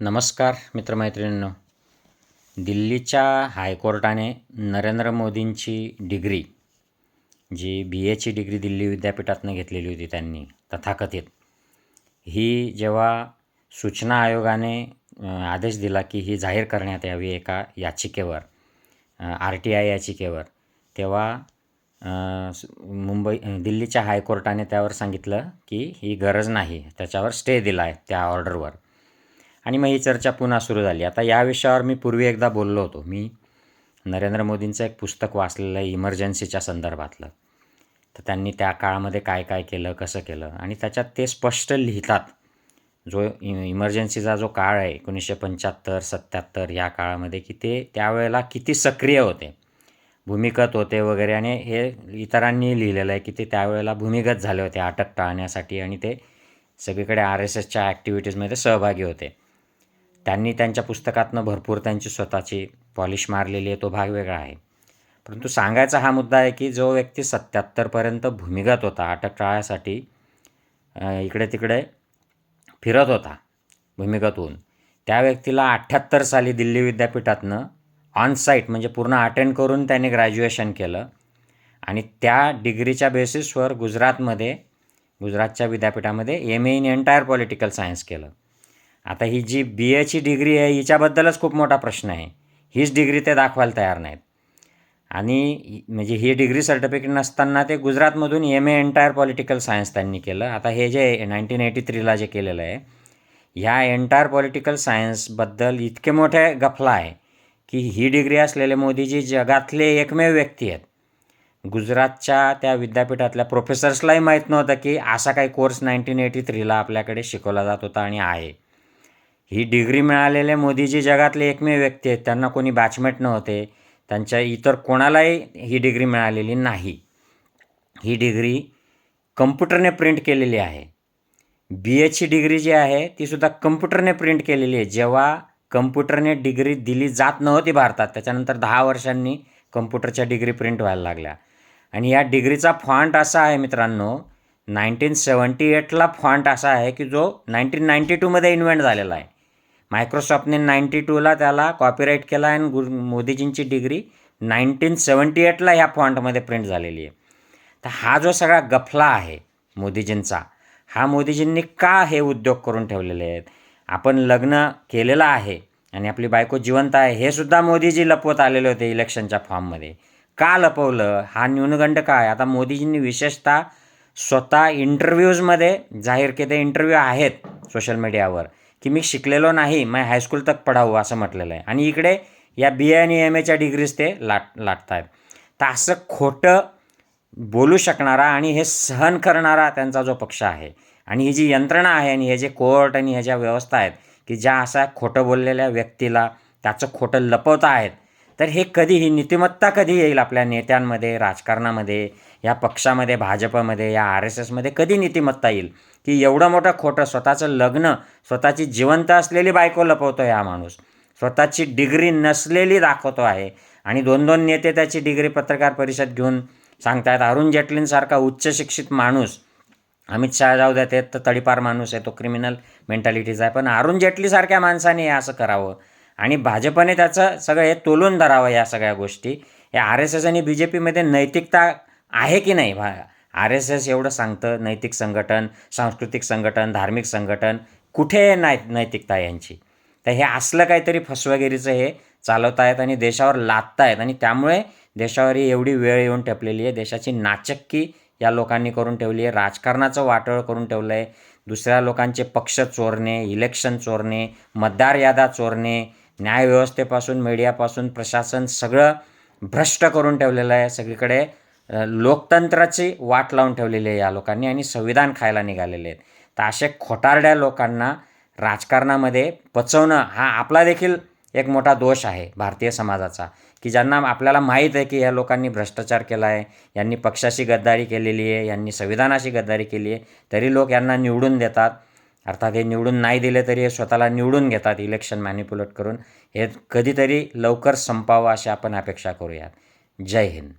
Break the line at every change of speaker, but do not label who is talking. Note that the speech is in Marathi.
नमस्कार मित्रमैत्रिणींनो. दिल्लीच्या हायकोर्टाने नरेंद्र मोदींची डिग्री जी बी एची डिग्री दिल्ली विद्यापीठातनं घेतलेली होती त्यांनी तथाकथित. ही जेव्हा सूचना आयोगाने आदेश दिला की ही जाहीर करण्यात यावी एका याचिकेवर आर टी आय याचिकेवर तेव्हा मुंबई दिल्लीच्या हायकोर्टाने त्यावर सांगितलं की ही गरज नाही त्याच्यावर स्टे दिला आहे त्या ऑर्डरवर. आणि मग ही चर्चा पुन्हा सुरू झाली. आता या विषयावर मी पूर्वी एकदा बोललो होतो. मी नरेंद्र मोदींचं एक पुस्तक वाचलेलं आहे इमर्जन्सीच्या संदर्भातलं. तर त्यांनी त्या काळामध्ये काय काय केलं कसं केलं? आणि त्याच्यात ते स्पष्ट लिहितात. जो इमर्जन्सीचा जो काळ आहे एकोणीसशे पंच्याहत्तर सत्याहत्तर या काळामध्ये की ते त्यावेळेला किती सक्रिय होते. भूमिगत होते वगैरे. आणि हे इतरांनी लिहिलेलं आहे की ते त्यावेळेला भूमिगत झाले होते अटक टाळण्यासाठी. आणि ते सगळीकडे आर एस एसच्या ॲक्टिव्हिटीजमध्ये सहभागी होते. त्यांनी त्यांच्या पुस्तकातनं भरपूर त्यांची स्वतःची पॉलिश मारलेली आहे तो भाग वेगळा आहे. परंतु सांगायचा हा मुद्दा आहे की जो व्यक्ती सत्याहत्तरपर्यंत भूमिगत होता अटक टाळण्यासाठी इकडे तिकडे फिरत होता भूमिगत होऊन त्या व्यक्तीला अठ्ठ्याहत्तर साली दिल्ली विद्यापीठातनं ऑनसाईट म्हणजे पूर्ण अटेंड करून त्याने ग्रॅज्युएशन केलं आणि त्या डिग्रीच्या बेसिसवर गुजरातमध्ये गुजरातच्या विद्यापीठामध्ये M A in entire political science केलं. आता ही जी बी एची डिग्री आहे हिच्याबद्दलच खूप मोठा प्रश्न आहे. हीच डिग्री ते दाखवायला तयार नाहीत. आणि म्हणजे ही डिग्री सर्टिफिकेट नसताना ते गुजरातमधून M A entire political science त्यांनी केलं. आता हे जे नाईन्टीन एटी थ्रीला जे केलेलं आहे ह्या एंटायर पॉलिटिकल सायन्सबद्दल इतके मोठे गफला आहे की ही डिग्री असलेले मोदीजी जगातले एकमेव व्यक्ती आहेत. गुजरातच्या त्या विद्यापीठातल्या प्रोफेसर्सलाही माहीत नव्हतं की असा काही कोर्स नाईन्टीन एटी थ्रीला आपल्याकडे शिकवला जात होता आणि आहे. ही डिग्री मिळालेले मोदीजी जगातले एकमेव व्यक्ती आहेत. त्यांना कोणी बॅचमेट नव्हते. त्यांच्या इतर कोणालाही ही डिग्री मिळालेली नाही. ही डिग्री कम्प्युटरने प्रिंट केलेली आहे. बी एची डिग्री जी आहे तीसुद्धा कम्प्युटरने प्रिंट केलेली आहे. जेव्हा कम्प्युटरने डिग्री दिली जात नव्हती भारतात त्याच्यानंतर दहा वर्षांनी कम्प्युटरच्या डिग्री प्रिंट व्हायला लागल्या. आणि या डिग्रीचा फॉन्ट असा आहे मित्रांनो नाईन्टीन सेवन्टी एटला फॉन्ट असा आहे की जो नाईन्टीन नाईन्टी टूमध्ये इन्व्हेंट झालेला आहे. मायक्रोसॉफ्टने नाईन्टी टूला त्याला कॉपीराईट केला आणि गुर मोदीजींची डिग्री नाईन्टीन सेवन्टी एटला ह्या फॉन्टमध्ये प्रिंट झालेली आहे. तर हा जो सगळा गफला आहे मोदीजींचा हा मोदीजींनी का हे उद्योग करून ठेवलेले आहेत? आपण लग्न केलेलं आहे आणि आपली बायको जिवंत आहे हे सुद्धा मोदीजी लपवत आलेले होते इलेक्शनच्या फॉर्ममध्ये. का लपवलं? हा न्यूनगंड काय? आता मोदीजींनी विशेषतः स्वतः इंटरव्ह्यूजमध्ये जाहीर केले इंटरव्ह्यू आहेत सोशल मीडियावर की मी शिकलेलो नाही मैं हायस्कूल तक पढाऊ असं म्हटलेलं आहे. आणि इकडे या बी ए आणि एम एच्या डिग्रीज ते लाट लाटत आहेत तर असं खोटं बोलू शकणारा आणि हे सहन करणारा त्यांचा जो पक्ष आहे आणि ही जी यंत्रणा आहे आणि हे जे कोर्ट आणि ह्या ज्या व्यवस्था आहेत की ज्या अशा खोटं बोललेल्या व्यक्तीला त्याचं खोटं लपवता आहेत तर हे कधी ही नीतिमत्ता कधी येईल आपल्या नेत्यांमध्ये राजकारणामध्ये या पक्षामध्ये भाजपमध्ये या आर एस एसमध्ये कधी नीतिमत्ता येईल? की एवढं मोठं खोटं स्वतःचं लग्न स्वतःची जिवंत असलेली बायको लपवतो हा माणूस. स्वतःची डिग्री नसलेली दाखवतो आहे. आणि दोन दोन नेते त्याची डिग्री पत्रकार परिषद घेऊन सांगतायत अरुण जेटलींसारखा उच्च शिक्षित माणूस अमित शहा जाऊ द्या ते तर तडीपार माणूस आहे तो क्रिमिनल मेंटॅलिटीचा आहे. पण अरुण जेटलीसारख्या माणसाने हे असं करावं? आणि भाजपने त्याचं सगळं हे तोलून धरावं या सगळ्या गोष्टी. या आर एस एस आणि बी जे पीमध्ये नैतिकता आहे की नाही? भा आर एस एस एवढं सांगतं नैतिक संघटन सांस्कृतिक संघटन धार्मिक संघटन कुठे नाही नैतिकता यांची? तर हे असलं काहीतरी फसवेगिरीचं हे चालवत आहेत आणि देशावर लादत आहेत आणि त्यामुळे देशावर ही एवढी वेळ येऊन ठेपलेली आहे. देशाची नाचक्की या लोकांनी करून ठेवली आहे. राजकारणाचं वाटोळ करून ठेवलं आहे दुसऱ्या लोकांचे पक्ष चोरणे इलेक्शन चोरणे मतदार यादा चोरणे न्यायव्यवस्थेपासून मीडियापासून प्रशासन सगळं भ्रष्ट करून ठेवलेलं आहे. सगळीकडे लोकतंत्राची वाट लावून ठेवलेली आहे या लोकांनी आणि संविधान खायला निघालेले आहेत. तर असे खोटारड्या लोकांना राजकारणामध्ये पचवणं हा आपला देखील एक मोठा दोष आहे भारतीय समाजाचा. की ज्यांना आपल्याला माहीत आहे की या लोकांनी भ्रष्टाचार केला आहे यांनी पक्षाशी गद्दारी केलेली आहे यांनी संविधानाशी गद्दारी केली आहे तरी लोक यांना निवडून देतात. अर्थात हे निवडून नाही दिले तरी हे स्वतःला निवडून घेतात इलेक्शन मॅनिप्युलेट करून. हे कधीतरी लवकर संपावं अशी आपण अपेक्षा करूयात. जय हिंद.